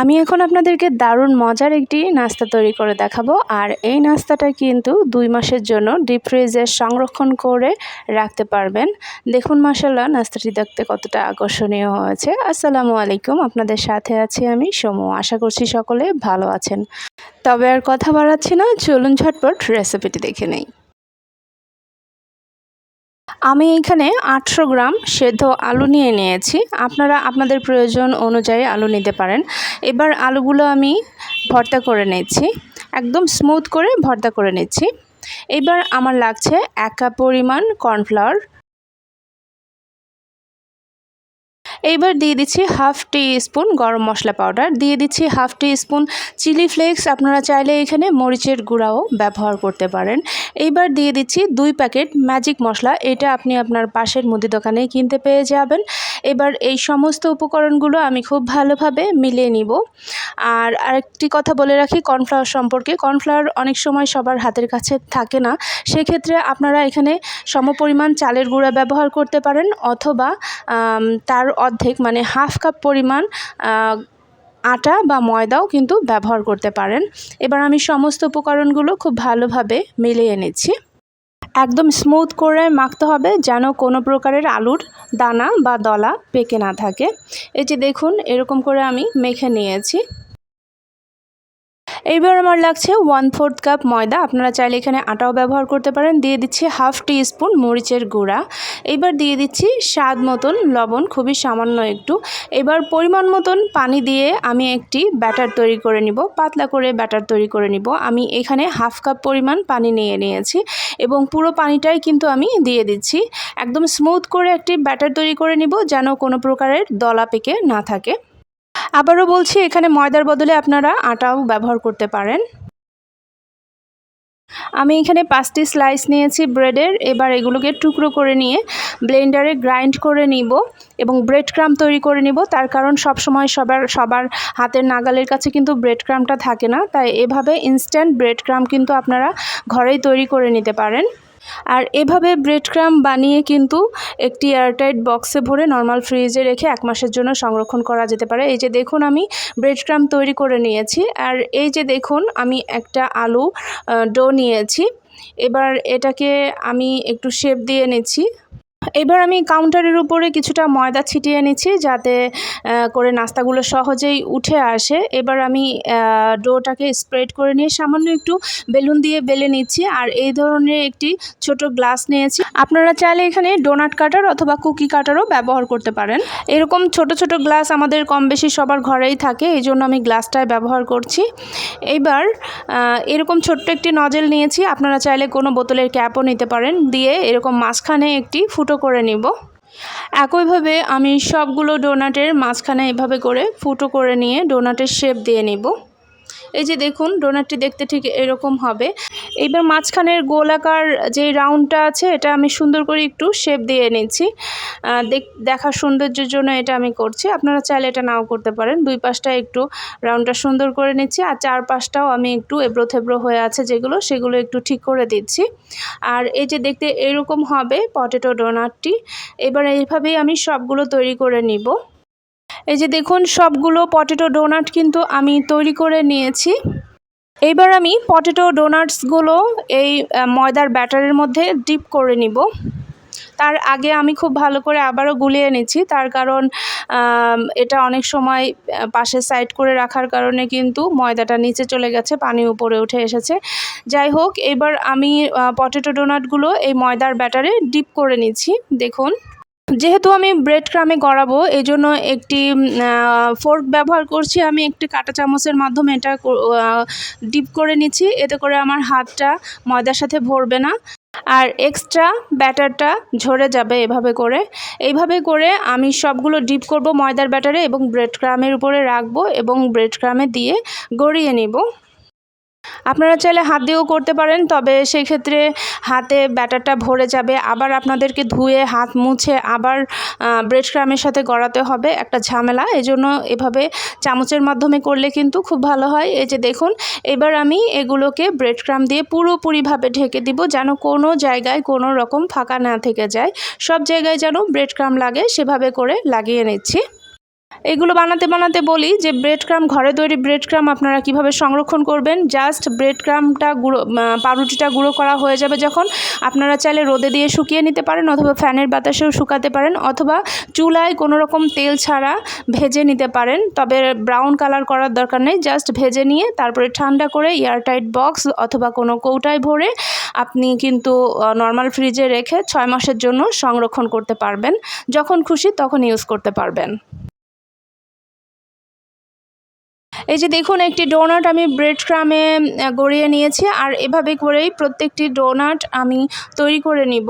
আমি এখন আপনাদেরকে দারুণ মজার একটি নাস্তা তৈরি করে দেখাবো, আর এই নাস্তাটা কিন্তু দুই মাসের জন্য ডিপ ফ্রিজে সংরক্ষণ করে রাখতে পারবেন। দেখুন মাসাল্লাহ নাস্তাটি দেখতে কতটা আকর্ষণীয় হয়েছে। আসসালামু আলাইকুম, আপনাদের সাথে আছি আমি সমু। আশা করছি সকলে ভালো আছেন। তবে আর কথা বাড়াচ্ছি না, চলুন ঝটপট রেসিপিটি দেখে নেই। আমি এখানে আটশো গ্রাম সেদ্ধ আলু নিয়ে নিয়েছি। আপনারা আপনাদের প্রয়োজন অনুযায়ী আলু নিতে পারেন। এবার আলুগুলো আমি ভর্তা করে নিচ্ছি। একদম স্মুথ করে ভর্তা করে নিচ্ছি। এবার আমার লাগছে একা পরিমাণ কর্নফ্লাওয়ার এইবার দিয়ে দিচ্ছি হাফ টি স্পুন গরম মশলা পাউডার। দিয়ে দিচ্ছি half teaspoon chilli flakes. আপনারা চাইলে এখানে মরিচের গুঁড়াও ব্যবহার করতে পারেন। এইবার দিয়ে দিচ্ছি দুই প্যাকেট ম্যাজিক মশলা। এটা আপনি আপনার পাশের মুদি দোকানে কিনতে পেয়ে যাবেন। এবার এই সমস্ত উপকরণগুলো আমি খুব ভালোভাবে মিলিয়ে নিব। আর আরেকটি কথা বলে রাখি, কর্নফ্লাওয়ার সম্পর্কে। কর্নফ্লাওয়ার অনেক সময় সবার হাতের কাছে থাকে না। সেক্ষেত্রে আপনারা এখানে সমপরিমাণ চালের গুঁড়া ব্যবহার করতে পারেন অথবা তার অর্ধেক মানে হাফ কাপ পরিমাণ আটা বা ময়দাও কিন্তু ব্যবহার করতে পারেন। এবার আমি সমস্ত উপকরণগুলো খুব ভালোভাবে মিলিয়ে নিচ্ছি। একদম স্মুথ করে মাখতে হবে যেন কোনো প্রকারের আলুর দানা বা দলা পেকে না থাকে। এই যে দেখুন, এরকম করে আমি মেখে নিয়েছি। এইবার আমার লাগছে ওয়ান ফোর্থ কাপ ময়দা। আপনারা চাইলে এখানে আটাও ব্যবহার করতে পারেন। দিয়ে দিচ্ছি হাফ টি স্পুন মরিচের গুঁড়া। এইবার দিয়ে দিচ্ছি স্বাদ মতন লবণ, খুবই সামান্য একটু। এবার পরিমাণ মতন পানি দিয়ে আমি একটি ব্যাটার তৈরি করে নিব। পাতলা করে ব্যাটার তৈরি করে নিব। আমি এখানে হাফ কাপ পরিমাণ পানি নিয়ে নিয়েছি এবং পুরো পানিটাই কিন্তু আমি দিয়ে দিচ্ছি। একদম স্মুথ করে একটি ব্যাটার তৈরি করে নিব যেন কোনো প্রকারের দলা পেকে না থাকে। আবারও বলছি, এখানে ময়দার বদলে আপনারা আটাও ব্যবহার করতে পারেন। আমি এখানে পাঁচটি স্লাইস নিয়েছি ব্রেডের এবার এগুলোকে টুকরো করে নিয়ে ব্লেন্ডারে গ্রাইন্ড করে নিব এবং ব্রেড ক্রাম তৈরি করে নিব। তার কারণ সব সময় সবার সবার হাতের নাগালের কাছে কিন্তু ব্রেড ক্রামটা থাকে না। তাই এভাবে ইনস্ট্যান্ট ব্রেড ক্রাম কিন্তু আপনারা ঘরেই তৈরি করে নিতে পারেন। আর এভাবে ব্রেড ক্রাম বানিয়ে কিন্তু একটি এয়ারটাইট বক্সে ভরে নর্মাল ফ্রিজে রেখে এক মাসের জন্য সংরক্ষণ করা যেতে পারে। এই যে দেখুন আমি ব্রেড ক্রাম তৈরি করে নিয়েছি আর এই যে দেখুন আমি একটা আলু ডো নিয়েছি। এবার এটাকে আমি একটু শেপ দিয়ে নিচ্ছি। এবার আমি কাউন্টারের উপরে কিছুটা ময়দা ছিটিয়ে নিচ্ছি যাতে করে নাস্তাগুলো সহজেই উঠে আসে। এবার আমি ডোটাকে স্প্রেড করে নিয়ে সামান্য একটু বেলুন দিয়ে বেলে নিচ্ছি। আর এই ধরনের একটি ছোট গ্লাস নিয়েছি। আপনারা চাইলে এখানে ডোনাট কাটার অথবা কুকি কাটারও ব্যবহার করতে পারেন। এরকম ছোট ছোট গ্লাস আমাদের কম বেশি সবার ঘরেই থাকে, এই জন্য আমি গ্লাসটায় ব্যবহার করছি। এইবার এরকম ছোট্ট একটি নজেল নিয়েছি। আপনারা চাইলে কোনো বোতলের ক্যাপও নিতে পারেন। দিয়ে এরকম মাঝখানে একটি ফুটো করে নিব। একইভাবে আমি সবগুলো ডোনাটের মাঝখানে এভাবে করে ফুটো করে নিয়ে ডোনাটের শেপ দিয়ে নিব। এই যে দেখুন ডোনাটটি দেখতে ঠিক এরকম হবে। এইবার মাঝখানের গোলাকার যে রাউন্ডটা আছে, এটা আমি সুন্দর করে একটু শেপ দিয়ে নিচ্ছি দেখার সৌন্দর্যের জন্য এটা আমি করছি। আপনারা চাইলে এটা নাও করতে পারেন। দুই পাশটা একটু রাউন্ডটা সুন্দর করে নিচ্ছি, আর চার পাশটাও আমি একটু এবড়ো থেবড়ো হয়ে আছে যেগুলো, সেগুলো একটু ঠিক করে দিচ্ছি। আর এই যে দেখতে এরকম হবে পটেটো ডোনাটটি এবার এইভাবেই আমি সবগুলো তৈরি করে নিব। এই যে দেখুন, সবগুলো পটেটো ডোনাট কিন্তু আমি তৈরি করে নিয়েছি। এইবার আমি পটেটো ডোনাটসগুলো এই ময়দার ব্যাটারের মধ্যে ডিপ করে নিব। তার আগে আমি খুব ভালো করে আবারও গুলিয়ে নিচ্ছি। তার কারণ এটা অনেক সময় পাশে সাইড করে রাখার কারণে কিন্তু ময়দাটা নিচে চলে গেছে, পানি উপরে উঠে এসেছে। যাই হোক এবার আমি পটেটো ডোনাটগুলো এই ময়দার ব্যাটারে ডিপ করে নিচ্ছি। দেখুন যেহেতু আমি ব্রেড ক্রামে গড়াবো এই জন্য একটি ফোর্ক ব্যবহার করছি। আমি একটি কাঁটা চামচের মাধ্যমে এটা ডিপ করে নিচ্ছি। এতে করে আমার হাতটা ময়দার সাথে ভরবে না। আর এক্সট্রা ব্যাটারটা ঝরে যাবে এভাবে করে। এইভাবে করে আমি সবগুলো ডিপ করব ময়দার ব্যাটারে এবং ব্রেড ক্রামের উপরে রাখব এবং ব্রেড ক্রামে দিয়ে গড়িয়ে নিব। আপনারা চাইলে হাত দিয়েও করতে পারেন, তবে সেই ক্ষেত্রে হাতে ব্যাটারটা ভরে যাবে। আবার আপনাদেরকে ধুয়ে, হাত মুছে আবার ব্রেড ক্রামের সাথে গড়াতে হবে একটা ঝামেলা। এই জন্য এভাবে চামচের মাধ্যমে করলে কিন্তু খুব ভালো হয়। এই যে দেখুন, এবার আমি এগুলোকে ব্রেড ক্রাম দিয়ে পুরোপুরিভাবে ঢেকে দিব, যেন কোনো জায়গায় কোনো রকম ফাঁকা না থেকে যায়। সব জায়গায় যেন ব্রেড ক্রাম লাগে, সেভাবে করে লাগিয়ে নিচ্ছি। এগুলো বানাতে বানাতে বলি যে ব্রেড ক্রাম ঘরে তৈরি ব্রেড ক্রাম আপনারা কীভাবে সংরক্ষণ করবেন? জাস্ট ব্রেড ক্রামটা গুঁড়ো পাউরুটিটা গুঁড়ো করা হয়ে যাবে যখন। আপনারা চাইলে রোদে দিয়ে শুকিয়ে নিতে পারেন অথবা ফ্যানের বাতাসেও শুকাতে পারেন অথবা চুলায় কোনো রকম তেল ছাড়া ভেজে নিতে পারেন। তবে ব্রাউন কালার করার দরকার নেই জাস্ট ভেজে নিয়ে তারপরে ঠান্ডা করে এয়ারটাইট বক্স অথবা কোনো কৌটায় ভরে আপনি কিন্তু নর্মাল ফ্রিজে রেখে ছয় মাসের জন্য সংরক্ষণ করতে পারবেন। যখন খুশি তখন ইউজ করতে পারবেন। এই যে দেখুন, একটি ডোনাট আমি ব্রেড ক্রামে গড়িয়ে নিয়েছি। আর এভাবে করেই প্রত্যেকটি ডোনাট আমি তৈরি করে নিব।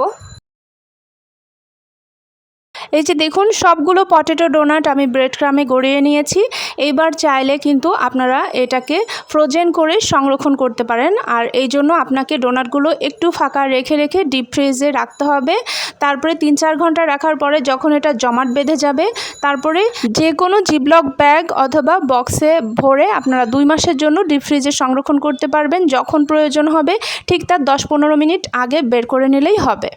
এই যে দেখুন, সবগুলো পটেটো ডোনাট আমি ব্রেড ক্রামে গড়িয়ে নিয়েছি। এইবার চাইলে কিন্তু আপনারা এটাকে ফ্রোজেন করে সংরক্ষণ করতে পারেন। আর এই জন্য আপনাকে ডোনাটগুলো একটু ফাঁকা রেখে রেখে ডিপ ফ্রিজে রাখতে হবে। তারপরে তিন চার ঘণ্টা রাখার পরে যখন এটা জমাট বেঁধে যাবে, তারপরে যে কোনো জিবলক ব্যাগ অথবা বক্সে ভরে আপনারা দুই মাসের জন্য ডিপ ফ্রিজে সংরক্ষণ করতে পারবেন। যখন প্রয়োজন হবে, ঠিক তার দশ পনেরো মিনিট আগে বের করে নিলেই হবে।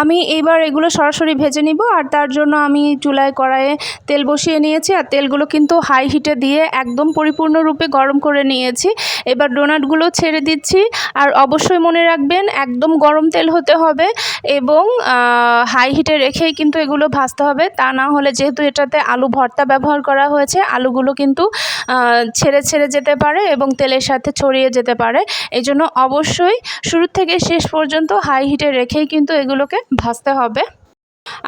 আমি এইবার এগুলো সরাসরি ভেজে নিব আর তার জন্য আমি চুলায় কড়াইয়ে তেল বসিয়ে নিয়েছি আর তেলগুলো কিন্তু হাই হিটে দিয়ে একদম পরিপূর্ণরূপে গরম করে নিয়েছি। এবার ডোনাটগুলো ছেড়ে দিচ্ছি আর অবশ্যই মনে রাখবেন একদম গরম তেল হতে হবে এবং হাই হিটে রেখেই কিন্তু এগুলো ভাজতে হবে। তা না হলে যেহেতু এটাতে আলু ভর্তা ব্যবহার করা হয়েছে, আলুগুলো কিন্তু ছেড়ে ছেড়ে যেতে পারে এবং তেলের সাথে ছড়িয়ে যেতে পারে। এই জন্য অবশ্যই শুরু থেকে শেষ পর্যন্ত হাই হিটে রেখেই কিন্তু এগুলোকে ভাজতে হবে।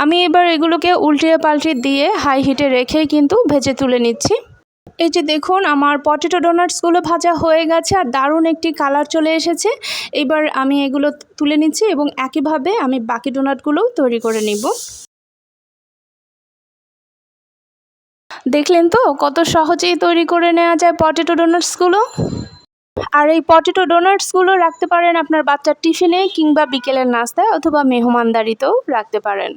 আমি এবার এগুলোকে উল্টিয়ে পাল্টিয়ে দিয়ে হাই হিটে রেখেই কিন্তু ভেজে তুলে নিচ্ছি। এই যে দেখুন, আমার পটেটো ডোনাটসগুলো ভাজা হয়ে গেছে আর দারুণ একটি কালার চলে এসেছে। এবার আমি এগুলো তুলে নিচ্ছি এবং একইভাবে আমি বাকি ডোনাটগুলোও তৈরি করে নিব। দেখলেন তো, কত সহজেই তৈরি করে নেওয়া যায় পটেটো ডোনাটসগুলো আর এই পটেটো ডোনাটসগুলো রাখতে পারেন আপনার বাচ্চার টিফিনে কিংবা বিকেলের নাস্তায় অথবা মেহমানদারিতেও রাখতে পারেন।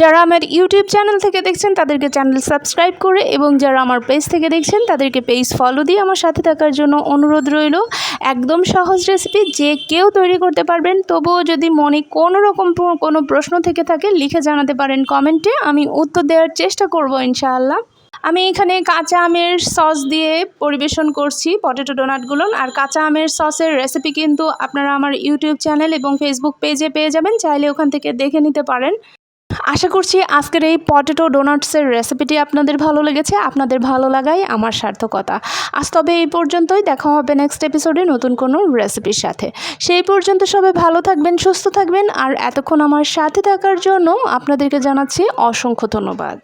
যারা আমার ইউটিউব চ্যানেল থেকে দেখছেন, তাদেরকে চ্যানেল সাবস্ক্রাইব করে এবং যারা আমার পেজ থেকে দেখছেন, তাদেরকে পেজ ফলো দিয়ে আমার সাথে থাকার জন্য অনুরোধ রইল। একদম সহজ রেসিপি যে কেউ তৈরি করতে পারবেন, তবুও যদি মনে কোনো রকম কোনো প্রশ্ন থেকে থাকে, লিখে জানাতে পারেন কমেন্টে আমি উত্তর দেওয়ার চেষ্টা করব ইনশাআল্লাহ। আমি এখানে কাঁচা আমের সস দিয়ে পরিবেশন করছি পটেটো ডোনাটগুলো আর কাঁচা আমের সসের রেসিপি কিন্তু আপনারা আমার ইউটিউব চ্যানেল এবং ফেসবুক পেজে পেয়ে যাবেন, চাইলে ওখান থেকে দেখে নিতে পারেন। আশা করছি আজকের এই পটেটো ডোনাটসের রেসিপিটি আপনাদের ভালো লেগেছে, আপনাদের ভালো লাগাই আমার সার্থকতা। আজ তবে এই পর্যন্তই, দেখা হবে নেক্সট এপিসোডে নতুন কোনো রেসিপির সাথে। সেই পর্যন্ত সবাই ভালো থাকবেন, সুস্থ থাকবেন, আর এতক্ষণ আমার সাথে থাকার জন্য আপনাদেরকে জানাচ্ছি অসংখ্য ধন্যবাদ।